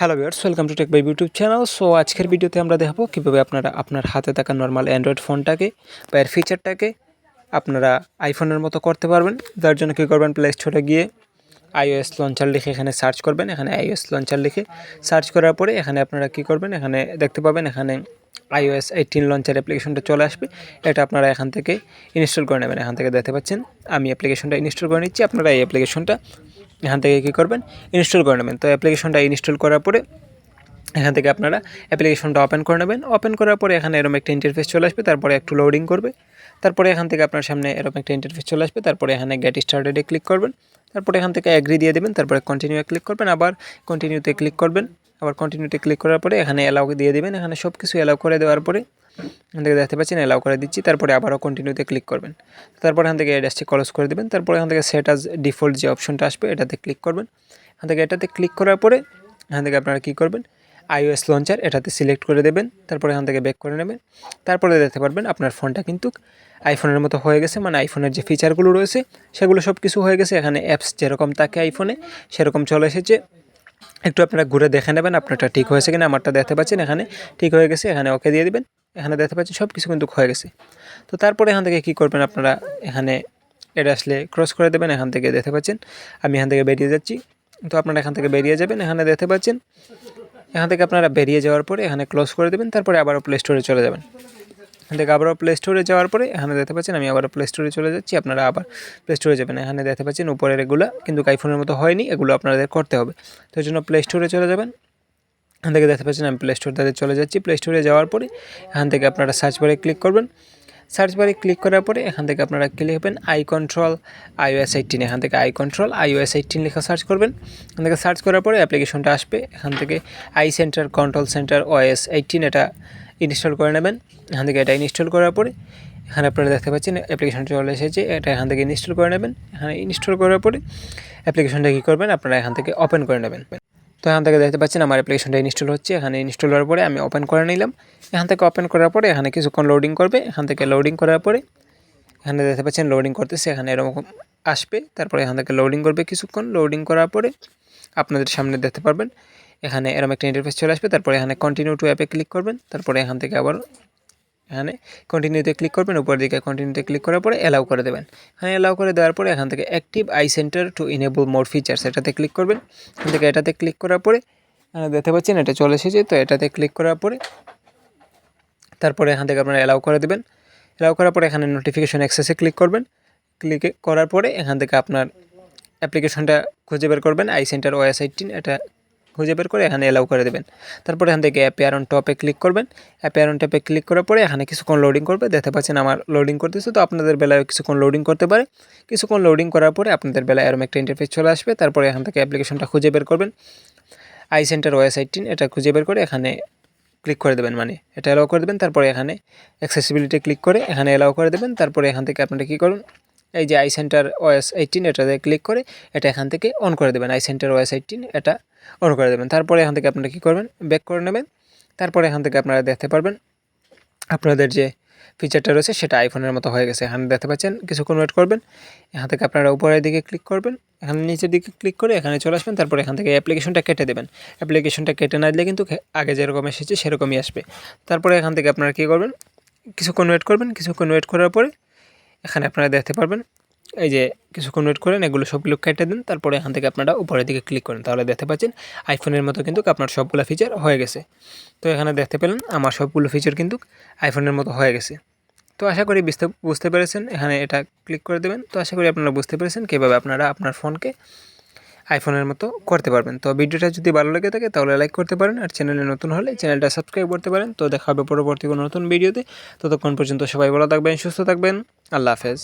Hello viewers welcome to tech by YouTube channel so আজকের ভিডিওতে আমরা দেখাবো কীভাবে আপনারা আপনার হাতে থাকা নর্মাল অ্যান্ড্রয়েড ফোনটাকে বা এর ফিচারটাকে আপনারা আইফোনের মতো করতে পারবেন। যার জন্য কী করবেন? প্লে স্টোরে গিয়ে আইওএস লঞ্চার লিখে এখানে সার্চ করবেন। এখানে আইওএস লঞ্চার লিখে সার্চ করার পরে এখানে আপনারা কী করবেন? এখানে দেখতে পাবেন এখানে আইওএস এইটিন লঞ্চার অ্যাপ্লিকেশনটা চলে আসবে। এটা আপনারা এখান থেকে ইনস্টল করে নেবেন। এখান থেকে দেখতে পাচ্ছেন, আমি অ্যাপ্লিকেশনটা ইনস্টল করে নিচ্ছি। আপনারা এই অ্যাপ্লিকেশনটা এখান থেকে কী করবেন? ইনস্টল করে নেবেন। তো অ্যাপ্লিকেশনটা ইনস্টল করার পরে এখান থেকে আপনারা অ্যাপ্লিকেশনটা ওপেন করে নেবেন। ওপেন করার পরে এখানে এরকম একটা ইন্টারফেস চলে আসবে। তারপরে একটু লোডিং করবে। তারপরে এখান থেকে আপনার সামনে এরকম একটা ইন্টারফেস চলে আসবে। তারপরে এখানে গেট স্টার্টেডে ক্লিক করবেন। তারপরে এখান থেকে অ্যাগ্রি দিয়ে দেবেন। তারপরে কন্টিনিউ ক্লিক করবেন। আবার কন্টিনিউতে ক্লিক করবেন। আবার কন্টিনিউতে ক্লিক করার পরে এখানে অ্যালাউ দিয়ে দেবেন। এখানে সব কিছু অ্যালাউ করে দেওয়ার পরে থেকে দেখতে পাচ্ছেন অ্যালাউ করে দিচ্ছি। তারপরে আবারও কন্টিনিউতে ক্লিক করবেন। তারপরে এখান থেকে অ্যাড্রেসটি ক্লোজ করে দেবেন। তারপরে এখান থেকে সেট আজ ডিফল্ট যে অপশনটা আসবে, এটাতে ক্লিক করবেন। এখান থেকে এটাতে ক্লিক করার পরে এখান থেকে আপনারা কী করবেন? আইওএস লঞ্চার এটাতে সিলেক্ট করে দেবেন। তারপরে এখান থেকে ব্যাক করে নেবেন। তারপরে দেখতে পারবেন আপনার ফোনটা কিন্তু আইফোনের মতো হয়ে গেছে। মানে আইফোনের যে ফিচারগুলো রয়েছে, সেগুলো সব কিছু হয়ে গেছে। এখানে অ্যাপস যেরকম থাকে আইফোনে সেরকম চলে এসেছে। একটু আপনারা ঘুরে দেখে নেবেন, আপনারটা ঠিক হয়েছে কিনা, আমারটা দেখতে পাচ্ছেন। এখানে ঠিক হয়ে গেছে। এখানে ওকে দিয়ে দিবেন। এখানে দেখতে পাচ্ছেন সব কিছু কিন্তু হয়ে গেছে। তো তারপরে এখান থেকে কী করবেন আপনারা? এখানে এটা আসলে ক্রস করে দেবেন, এখান থেকে দেখতে পাচ্ছেন, আমি এখান থেকে বেরিয়ে যাচ্ছি। তো আপনারা এখান থেকে বেরিয়ে যাবেন, এখানে দেখতে পাচ্ছেন, এখান থেকে আপনারা বেরিয়ে যাওয়ার পরে এখানে ক্লোজ করে দেবেন, তারপরে আবারও প্লে স্টোরে চলে যাবেন। এখান থেকে আবারও প্লে স্টোরে যাওয়ার পরে এখানে দেখতে পাচ্ছেন, আমি আবারও প্লে স্টোরে চলে যাচ্ছি, আপনারা আবার প্লে স্টোরে যাবেন। এখানে দেখতে পাচ্ছেন উপরের এগুলো কিন্তু আইফোনের মতো হয়নি, এগুলো আপনাদের করতে হবে। তো জন্য প্লে স্টোরে চলে যাবেন। এখান থেকে দেখতে পাচ্ছেন আমি প্লে স্টোর তাদের চলে যাচ্ছি। প্লে স্টোরে যাওয়ার পরে এখান থেকে আপনারা সার্চ বারে ক্লিক করবেন। সার্চ বারে ক্লিক করার পরে এখান থেকে আপনারা ক্লিক হবেন আই কন্ট্রোল আইওএস এইটিন এখান থেকে আই কন্ট্রোল আইওএস এইটিন লেখা সার্চ করবেন। এখান থেকে সার্চ করার পরে অ্যাপ্লিকেশনটা আসবে। এখান থেকে I center control center OS eighteen এটা ইনস্টল করে নেবেন। এখান থেকে এটা ইনস্টল করার পরে এখানে আপনারা দেখতে পাচ্ছেন অ্যাপ্লিকেশনটা চলে এসেছে। এটা এখান থেকে ইনস্টল করে নেবেন। এখানে ইনস্টল করার পরে অ্যাপ্লিকেশনটা কী করবেন? আপনারা এখান থেকে ওপেন করে নেবেন। তো এখান থেকে দেখতে পাচ্ছেন আমার অ্যাপ্লিকেশনটা ইনস্টল হচ্ছে। এখানে ইনস্টল হওয়ার পরে আমি ওপেন করে নিলাম। এখান থেকে ওপেন করার পরে এখানে কিছুক্ষণ লোডিং করবে। এখান থেকে লোডিং করার পরে এখানে দেখতে পাচ্ছেন লোডিং করতেছে। এখানে এরকম আসবে। তারপরে এখান থেকে লোডিং করবে কিছুক্ষণ। লোডিং করার পরে আপনাদের সামনে দেখতে পারবেন। এখানে এরকম একটা ইন্টারফেস চলে আসবে। তারপরে এখানে কন্টিনিউ টু অ্যাপে ক্লিক করবেন। তারপরে এখান থেকে আবার এখানে কন্টিনিউতে ক্লিক করবেন উপর দিকে কন্টিনিউতে ক্লিক করার পরে অ্যালাউ করে দেবেন। এখানে অ্যালাউ করে দেওয়ার পরে এখান থেকে active I center to enable more features এটাতে ক্লিক করবেন। এখান থেকে এটাতে ক্লিক করার পরে দেখতে পাচ্ছেন এটা চলে এসেছে, তো এটাতে ক্লিক করার পরে তারপরে এখান থেকে আপনারা অ্যালাউ করে দেবেন। অ্যালাউ করার পরে এখানে নোটিফিকেশন অ্যাক্সেসে ক্লিক করবেন। ক্লিক করার পরে এখান থেকে আপনার অ্যাপ্লিকেশনটা খুঁজে বের করবেন আই সেন্টার ওয়াইএস এইটিন এটা খুঁজে বের করে এখানে অ্যালাউ করে দেবেন। তারপরে এখান থেকে অ্যাপেয়ার অন টপে ক্লিক করবেন। অ্যাপেয়ার অন টপে ক্লিক করার পরে এখানে কিছুক্ষণ লোডিং করবে। দেখতে পাচ্ছেন আমার লোডিং করতেছে, তো আপনাদের বেলায় কিছুক্ষণ লোডিং করতে পারে। কিছুক্ষণ লোডিং করার পরে আপনাদের বেলায় এরকম একটা ইন্টারফেস চলে আসবে। তারপরে এখান থেকে অ্যাপ্লিকেশনটা খুঁজে বের করবেন। আই সেন্টার ওয়াইএস এইটিন এটা খুঁজে বের করে এখানে ক্লিক করে দেবেন মানে এটা অ্যালাউ করে দেবেন। তারপরে এখানে অ্যাক্সেসিবিলিটি ক্লিক করে এখানে অ্যালাউ করে দেবেন। তারপরে এখান থেকে আপনারা কী করুন, এই যে আই সেন্টার ওএস এইটিন এটাতে ক্লিক করে এটা এখান থেকে অন করে দেবেন। আই সেন্টার ওএস এইটিন এটা অন করে দেবেন। তারপরে এখান থেকে আপনারা কী করবেন? ব্যাক করে নেবেন। তারপরে এখান থেকে আপনারা দেখতে পারবেন আপনাদের যে ফিচারটা রয়েছে, সেটা আইফোনের মতো হয়ে গেছে। এখানে দেখতে পাচ্ছেন কিছুক্ষণ ওয়েট করবেন। এখান থেকে আপনারা উপরের দিকে ক্লিক করবেন। এখানে নিচের দিকে ক্লিক করে এখানে চলে আসবেন। তারপরে এখান থেকে অ্যাপ্লিকেশনটা কেটে দেবেন। অ্যাপ্লিকেশনটা কেটে না দিলে কিন্তু আগে যেরকম এসেছে, সেরকমই আসবে। তারপরে এখান থেকে আপনারা কী করবেন? কিছুক্ষণ ওয়েট করবেন। কিছুক্ষণ ওয়েট করার পরে এখানে আপনারা দেখতে পারবেন এই যে কিছুক্ষণ ওয়েট করেন, এগুলো সবগুলো কেটে দিন, তারপরে এখান থেকে আপনারা উপরের দিকে ক্লিক করেন। তাহলে দেখতে পাচ্ছেন আইফোনের মতো কিন্তু আপনার সবগুলো ফিচার হয়ে গেছে। তো এখানে দেখতে পেলেন আমার সবগুলো ফিচার কিন্তু আইফোনের মতো হয়ে গেছে। তো আশা করি বুঝতে বুঝতে পেরেছেন, এখানে এটা ক্লিক করে দেবেন। তো আশা করি আপনারা বুঝতে পেরেছেন কীভাবে আপনারা আপনার ফোনকে আইফোনের মতো করতে পারবেন। তো ভিডিওটা যদি ভালো লেগে থাকে তাহলে লাইক করতে পারেন আর চ্যানেলে নতুন হলে চ্যানেলটা সাবস্ক্রাইব করতে পারেন। তো দেখা হবে পরবর্তী কোনো নতুন ভিডিওতে ততক্ষণ পর্যন্ত সবাই ভালো থাকবেন, সুস্থ থাকবেন। আল্লাহ হাফেজ।